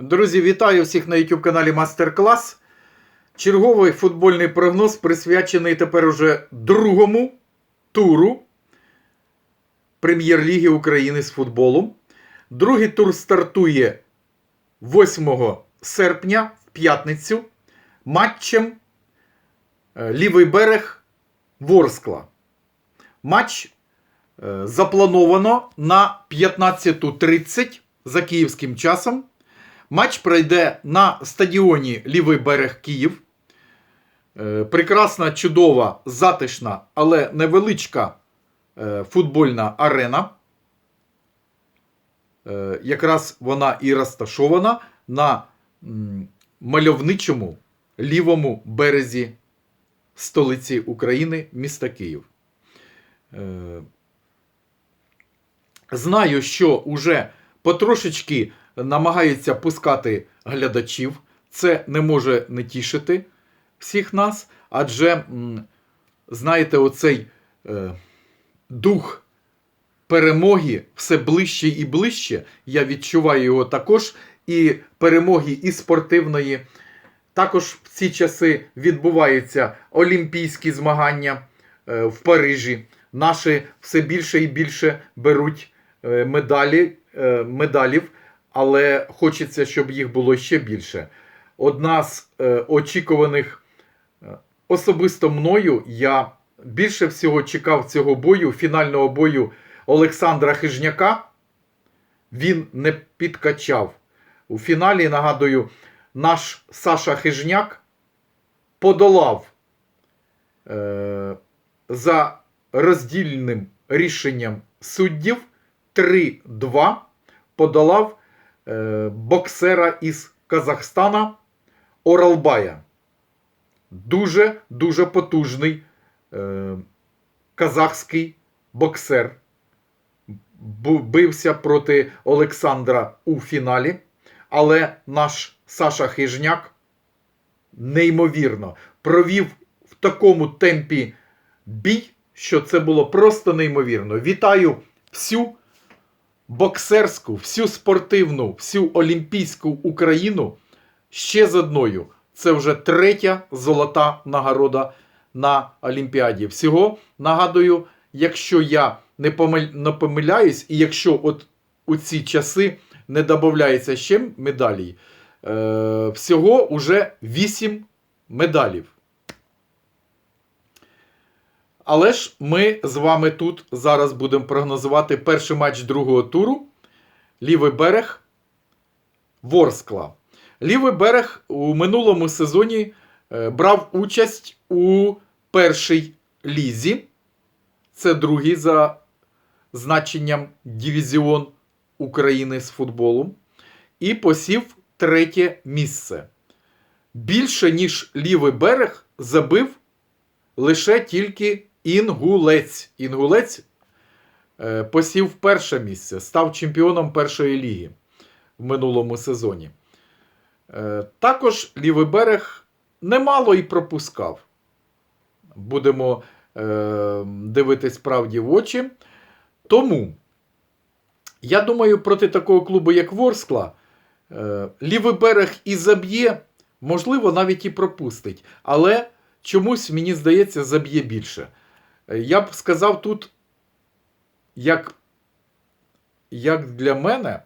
Друзі, вітаю всіх на YouTube каналі Мастер Клас. Черговий футбольний прогноз присвячений тепер уже другому туру Прем'єр-ліги України з футболу. Другий тур стартує 8 серпня в п'ятницю матчем е, Лівий берег Ворскла. Матч е, заплановано на 15.30 за київським часом. Матч пройде на стадіоні Лівий берег Київ. Е, Прекрасна, чудова, затишна, але невеличка е, футбольна арена. Е, Якраз вона і розташована на мальовничому лівому березі столиці України, міста Київ. Знаю, що уже потрошечки намагаються пускати глядачів. Це не може не тішити всіх нас, адже, знаєте, оцей е, дух перемоги все ближче і ближче. Я відчуваю його також. І перемоги і спортивної. Також в ці часи відбуваються олімпійські змагання е, в Парижі. Наші все більше і більше беруть е, медалі, е, медалів, але хочеться, щоб їх було ще більше. Одна з е, очікуваних е, особисто мною, я більше всього чекав цього бою, фінального бою Олександра Хижняка. Він не підкачав. У фіналі, нагадую, наш Саша Хижняк подолав е, за роздільним рішенням суддів 3-2 подолав боксера із Казахстана Оралбая. Дуже дуже потужний е, казахський боксер. Бився проти Олександра у фіналі, але наш Саша Хижняк неймовірно провів в такому темпі бій, що це було просто неймовірно. Вітаю всю боксерську, всю спортивну, всю олімпійську Україну ще з одною. Це вже третя золота нагорода на Олімпіаді. Всього нагадую, якщо я не, помиляюсь, і якщо от у ці часи не додається ще медалей, е... всього уже 8 медалів. Але ж ми з вами тут зараз будемо прогнозувати перший матч другого туру. Лівий берег Ворскла. Лівий берег у минулому сезоні е, брав участь у першій лізі. Це другий за значенням дивізіон України з футболу. І посів третє місце. Більше, ніж лівий берег, забив лише тільки Інгулець. Інгулець е, посів перше місце, став чемпіоном першої ліги в минулому сезоні. Е, також лівий берег немало і пропускав. Будемо е, дивитись правді в очі. Тому, я думаю, проти такого клубу, як Ворскла, лівий берег і заб'є, можливо, навіть і пропустить. Але чомусь, мені здається, заб'є більше. Е, Я б сказав тут, як, як для мене,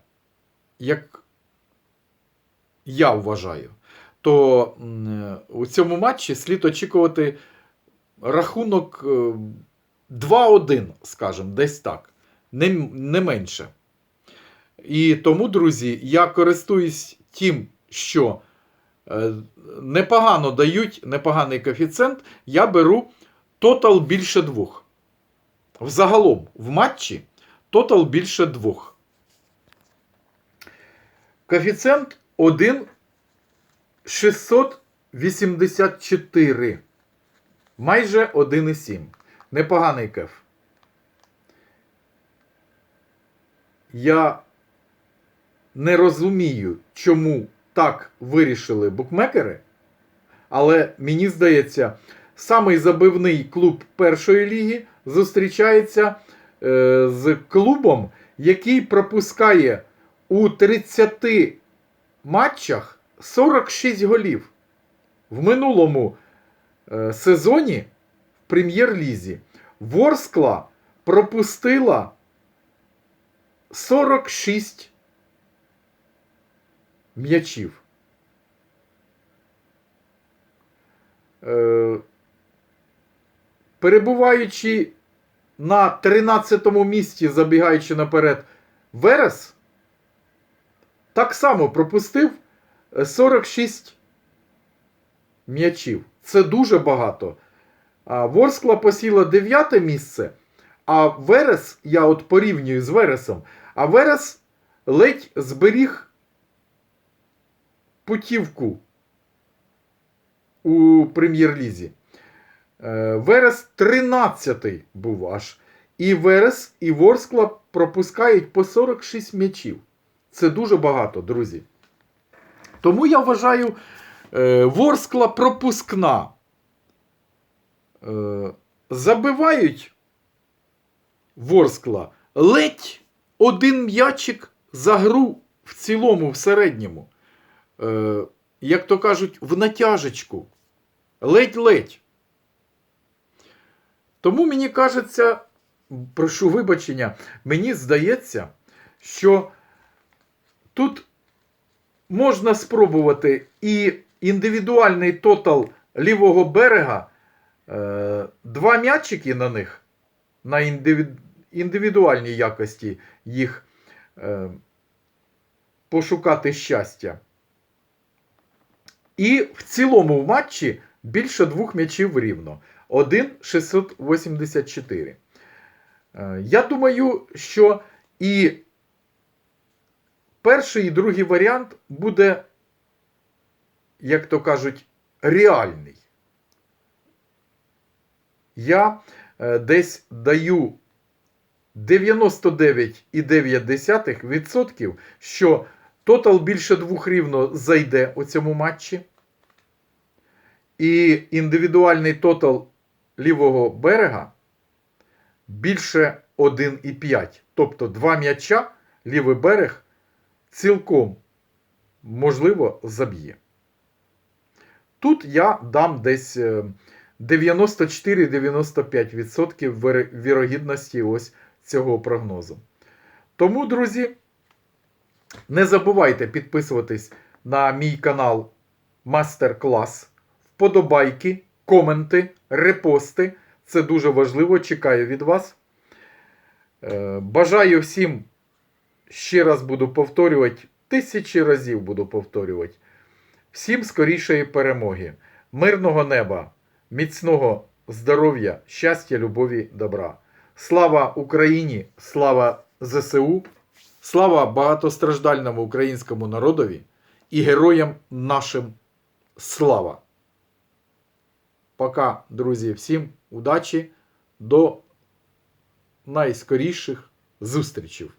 як я вважаю, то у цьому матчі слід очікувати рахунок е, 2-1, скажімо, десь так, не, не менше. І тому, друзі, я користуюсь тим, що е, непогано дають непоганий коефіцієнт, я беру тотал більше двох. Взагалом в матчі тотал більше двох. Коефіцієнт 1,684. Майже 1,7. Непоганий кеф. Я не розумію, чому так вирішили букмекери, але мені здається, самий забивний клуб першої ліги зустрічається е, з клубом, який пропускає у 30 матчах 46 голів. В минулому е, сезоні в прем'єр-лізі Ворскла пропустила 46 м'ячів. Е, перебуваючи на 13-му місці, забігаючи наперед, Верес так само пропустив е, 46 м'ячів. Це дуже багато. Ворскла посіла 9 місце, а Верес, я от порівнюю з Вересом, а Верес ледь зберіг путівку у прем'єр-лізі. Е, Верес 13-й був аж. І Верес, і Ворскла пропускають по 46 м'ячів. Це дуже багато, друзі. Тому я вважаю, е, Ворскла пропускна. Е, забивають Ворскла ледь один м'ячик за гру в цілому, в середньому. Як то кажуть, в натяжечку. Ледь-ледь. Тому мені кажеться, прошу вибачення, мені здається, що тут можна спробувати і індивідуальний тотал лівого берега, е, два м'ячики на них, на індиві- індивідуальній якості їх е, пошукати щастя. І в цілому в матчі більше двох м'ячів рівно. 1,684. Е, Я думаю, що і перший і другий варіант буде, як то кажуть, реальний. Я е, десь даю 99,9%, що тотал більше двох рівно зайде у цьому матчі. І індивідуальний тотал лівого берега більше 1,5. Тобто два м'яча лівий берег цілком можливо заб'є. Тут я дам десь е, 94-95% вірогідності ось цього прогнозу. Тому, друзі, не забувайте підписуватись на мій канал Мастер-клас, вподобайки, коменти, репости. Це дуже важливо. Чекаю від вас. Е, Бажаю всім, ще раз буду повторювати, тисячі разів буду повторювати. Всім скорішої перемоги, мирного неба, міцного здоров'я, щастя, любові, добра. Слава Україні! Слава ЗСУ! Слава багатостраждальному українському народові і героям нашим слава! Пока, друзі, всім удачі, до найскоріших зустрічей!